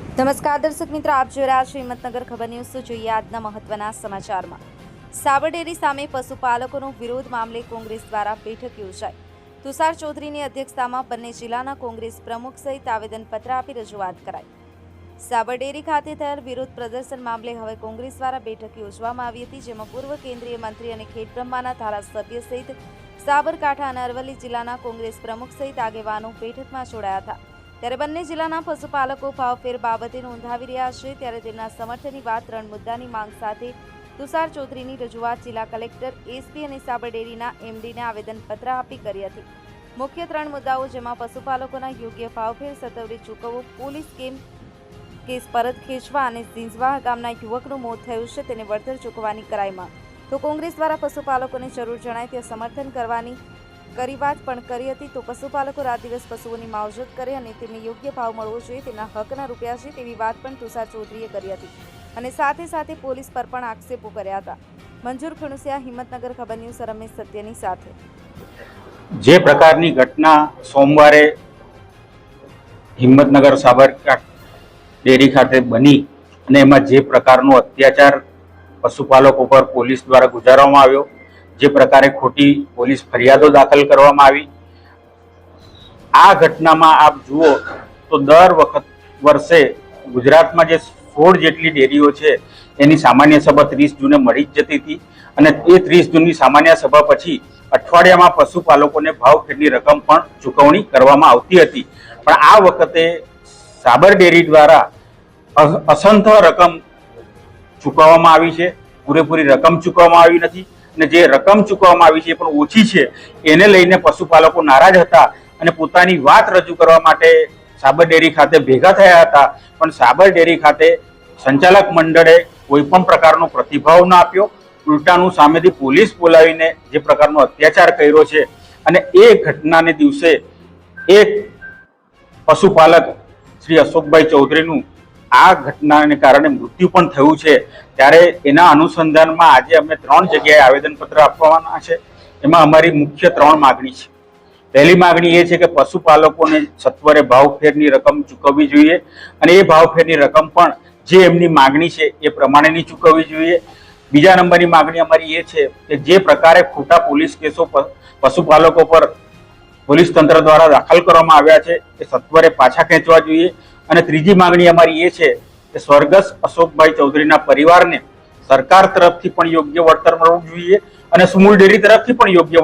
નમસ્કાર, દર્શક મિત્રો, આપ જોઈ રહ્યા છો હિંમતનગર ખબર ન્યૂઝ. જોઈએ આજના મહત્વના સમાચારમાં. સાબરડેરી સામે પશુપાલકોનો વિરોધ મામલે કોંગ્રેસ દ્વારા બેઠક યોજાઈ. તુષાર ચૌધરીની અધ્યક્ષતામાં બંને જિલ્લાના કોંગ્રેસ પ્રમુખ સહિત આવેદનપત્ર આપી રજૂઆત કરાઈ. સાબરડેરી ખાતે થયેલ વિરોધ પ્રદર્શન મામલે હવે કોંગ્રેસ દ્વારા બેઠક યોજવામાં આવી હતી, જેમાં પૂર્વ કેન્દ્રીય મંત્રી અને ખેડબ્રહ્માના ધારાસભ્ય સહિત સાબરકાંઠા અને અરવલ્લી જિલ્લાના કોંગ્રેસ પ્રમુખ સહિત આગેવાનો બેઠકમાં જોડાયા હતા. ત્યારે બંને જિલ્લાના પશુપાલકો ભાવફેર બાબતે નોંધાવી રહ્યા છે. ત્યારે તેમના સમર્થનની વાત ત્રણ મુદ્દાની માંગ સાથે તુષાર ચૌધરીની રજૂઆત જિલ્લા કલેક્ટર એસપી અને સાબરડેરીના એમડીને આવેદનપત્ર આપી કરી હતી. મુખ્ય ત્રણ મુદ્દાઓ જેમાં પશુપાલકોના યોગ્ય ભાવફેર સત્વરે ચૂકવવો, પોલીસ કેમ કેસ પરત ખેંચવા અને ઝીંઝવા ગામના યુવકનું મોત થયું છે તેને વળતર ચૂકવવાની કરાઈ માંગ. તો કોંગ્રેસ દ્વારા પશુપાલકોને જરૂર જણાય તે સમર્થન કરવાની કરી વાત પણ કરી હતી તો પશુપાલકો રાત દિવસ પશુઓની માવજત કરે અને તેમને યોગ્ય ભાવ મળવો જોઈએ તેમના હકના રૂપિયા છે તેવી વાત પણ તુષાર ચૌધરીએ કરી હતી. અને સાથે સાથે પોલીસ પર પણ આક્ષેપો કર્યા હતા. મંજૂર ખણુસિયા, હિંમતનગર ખબર ન્યૂઝ રમેશ સત્યની સાથે. જે પ્રકારની ઘટના સોમવારે હિંમતનગર સાબરકાંઠ ડેરી ખાતે બની અને એમાં જે પ્રકારનો અત્યાચાર પશુપાલકો પર પોલીસ દ્વારા ગુજારવામાં આવ્યો જે પ્રકારે ખોટી પોલીસ ફરિયાદો દાખલ કરવામાં આવી. આ ઘટનામાં આપ જુઓ તો દર વખત વર્ષે ગુજરાતમાં જે સોળ જેટલી ડેરીઓ છે, એની સામાન્ય સભા ત્રીસ જૂને મળી જ જતી હતી અને એ ત્રીસ જૂનની સામાન્ય સભા પછી અઠવાડિયામાં પશુપાલકોને ભાવફેરની રકમ પણ ચૂકવણી કરવામાં આવતી હતી. પણ આ વખતે સાબર ડેરી દ્વારા અસંથ રકમ ચૂકવવામાં આવી છે. પૂરેપૂરી રકમ ચૂકવવામાં આવી નથી. અને જે રકમ ચૂકવવામાં આવી છે એ પણ ઓછી છે, એને લઈને પશુપાલકો નારાજ હતા અને પોતાની વાત રજૂ કરવા માટે સાબર ડેરી ખાતે ભેગા થયા હતા. પણ સાબર ડેરી ખાતે સંચાલક મંડળે કોઈ પણ પ્રકારનો પ્રતિભાવ ન આપ્યો. ઉલટાનું સામેથી પોલીસ બોલાવીને જે પ્રકારનો અત્યાચાર કર્યો છે અને એ ઘટનાને દિવસે એક પશુપાલક શ્રી અશોકભાઈ ચૌધરીનું આ ઘટનાને કારણે મૃત્યુ પણ થયું છે. ત્યારે એના અનુસંધાનમાં આજે અમે ત્રણ જગ્યાએ આવેદનપત્ર આપવાના છે. એમાં અમારી મુખ્ય ત્રણ માગણી છે. પહેલી માગણી એ છે કે પશુપાલકોને સત્વરે ભાવફેરની રકમ ચૂકવવી જોઈએ અને એ ભાવફેરની રકમ પણ જે એમની માગણી છે એ પ્રમાણેની ચૂકવવી જોઈએ. બીજા નંબરની માગણી અમારી એ છે કે જે પ્રકારે ખોટા પોલીસ કેસો પશુપાલકો પર પોલીસ તંત્ર દ્વારા દાખલ કરવામાં આવ્યા છે, એ સત્વરે પાછા ખેંચવા જોઈએ અને ત્રીજી માંગણી અમારી એ છે કે સ્વર્ગસ્થ અશોકભાઈ ચૌધરીના પરિવારને સરકાર તરફથી પણ યોગ્ય વળતર મળવું જોઈએ અને સુમૂલ ડેરી તરફથી પણ યોગ્ય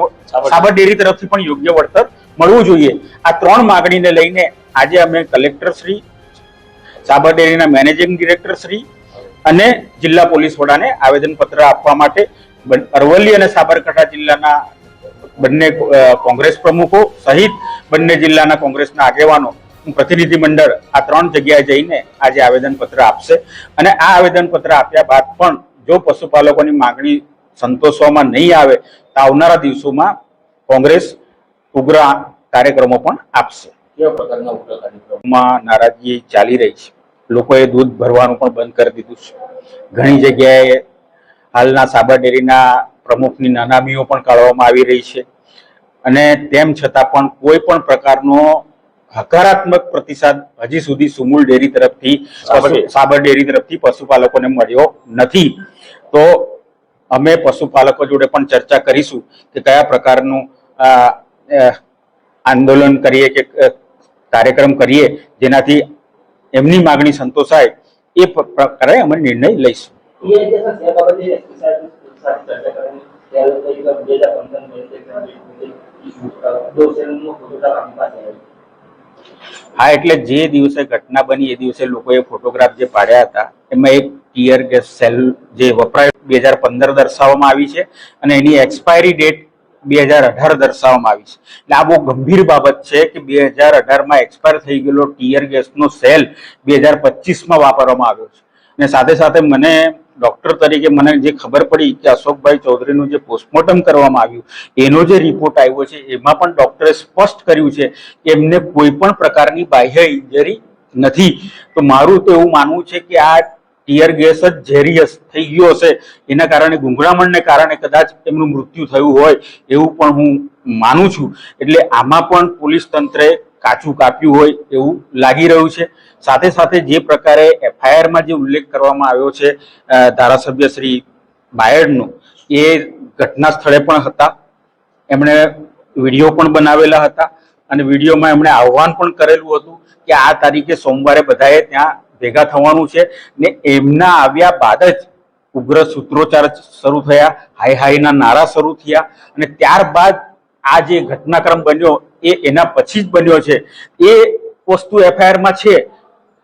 સાબર ડેરી તરફથી પણ યોગ્ય વળતર મળવું જોઈએ. આ ત્રણ માંગણીને લઈને આજે અમે કલેક્ટર શ્રી સાબર ડેરીના મેનેજિંગ ડિરેક્ટર શ્રી અને જિલ્લા પોલીસ વડાને આવેદનપત્ર આપવા માટે અરવલ્લી અને સાબરકાંઠા જિલ્લાના બંને કોંગ્રેસ પ્રમુખો સહિત બંને જિલ્લાના કોંગ્રેસના આગેવાનો પ્રતિનિધિ મંડળ આ ત્રણ જગ્યાએ જઈને આજે આવેદનપત્ર આપશે. અને આ આવેદનપત્ર આપ્યા બાદ પણ જો પશુપાલકોની માંગણી સંતોષવામાં નહીં આવે તો આવનારા દિવસોમાં કોંગ્રેસ ઉગ્ર કાર્યક્રમો પણ આપશે. માં નારાજગી ચાલી રહી છે. લોકોએ દૂધ ભરવાનું પણ બંધ કરી દીધું છે. ઘણી જગ્યાએ હાલના સાબર ડેરીના પ્રમુખની નાનામીઓ પણ કાઢવામાં આવી રહી છે. અને તેમ છતાં પણ કોઈ પણ પ્રકારનો હકારાત્મક પ્રતિસાદ હજી સુધી સુમૂલ ડેરી તરફથી સાબર ડેરી. તરફથી પશુપાલકોને મળ્યો નથી તો અમે પશુપાલકો જોડે પણ ચર્ચા કરીશું કે કયા પ્રકારનું આંદોલન કરીએ કે કાર્યક્રમ કરીએ જેનાથી એમની માગણી સંતોષાય એ પ્રકારે અમે નિર્ણય લઈશું બે હજાર પંદર હા, એટલે જે દિવસે ઘટના બની, એ દિવસે લોકોએ ફોટોગ્રાફ જે પાડ્યા હતા, એમાં એક ટીયર ગેસ સેલ જે વપરાય બે હજાર પંદર દર્શાવવામાં આવી છે અને એની એક્સપાયરી ડેટ બે હજાર અઢાર દર્શાવવામાં આવી છે. એટલે આ બહુ ગંભીર બાબત છે કે બે હજાર અઢારમાં એક્સપાયર થઈ ગયેલો ટીયર ગેસનો સેલ બે હજાર પચીસમાં વાપરવામાં આવ્યો છે. અને સાથે સાથે મને ડોક્ટર તરીકે મને જે ખબર પડી કે અશોકભાઈ ચૌધરીનું જે પોસ્ટમોર્ટમ કરવામાં આવ્યું, એનો જે રિપોર્ટ આવ્યો છે, એમાં પણ ડોક્ટરે સ્પષ્ટ કર્યું છે કે એમને કોઈ પણ પ્રકારની બાહ્ય ઇન્જરી નથી. તો મારું તો એવું માનવું છે કે આ ટીયર ગેસ જ ઝેરિયસ થઈ ગયો હશે. એના કારણે, ગુંગળામણને કારણે કદાચ એમનું મૃત્યુ થયું હોય એવું પણ હું માનું છું. એટલે આમાં પણ પોલીસ તંત્રે કાચું કાપ્યું હોય એવું લાગી રહ્યું છે. સાથે સાથે જે પ્રકારે એફઆઈઆરમાં જે ઉલ્લેખ કરવામાં આવ્યો છે ધારાસભ્ય શ્રી બાયડનો, એ ઘટના સ્થળે પણ હતા. એમણે વીડિયો પણ બનાવેલા હતા અને વિડીયોમાં એમણે આહવાન પણ કરેલું હતું કે આ તારીખે સોમવારે બધાએ ત્યાં ભેગા થવાનું છે ને એમના આવ્યા બાદ જ ઉગ્ર સૂત્રોચ્ચાર શરૂ થયા, હાય હાયના નારા શરૂ થયા અને ત્યારબાદ આ જે ઘટનાક્રમ બન્યો એ એના પછી જ બન્યો છે. એ વસ્તુ એફઆઈઆરમાં છે,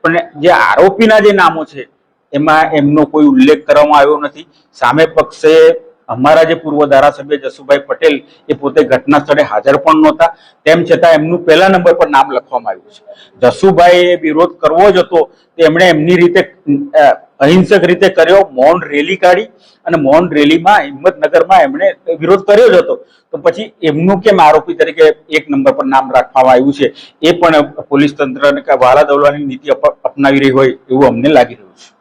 પણ જે આરોપીના જે નામો છે, એમાં એમનો કોઈ ઉલ્લેખ કરવામાં આવ્યો નથી. સામે પક્ષે અમારા જે પૂર્વ ધારાસભ્ય જસુભાઈ પટેલ એ પોતે ઘટના સ્થળે હાજર પણ નહોતા. તેમ છતાં એમનું પહેલા નંબર પર નામ લખવામાં આવ્યું છે. જસુભાઈએ વિરોધ કરવો જ હતો. તો એમણે એમની રીતે અહિંસક રીતે કર્યો, મૌન રેલી કાઢી અને મૌન રેલીમાં હિંમતનગરમાં એમણે વિરોધ કર્યો જ હતો. તો પછી એમનું કેમ આરોપી તરીકે એક નંબર પર નામ રાખવામાં આવ્યું છે? એ પણ પોલીસ તંત્ર વાલા દવલાની નીતિ અપ- અપનાવી રહી હોય એવું અમને લાગી રહ્યું છે.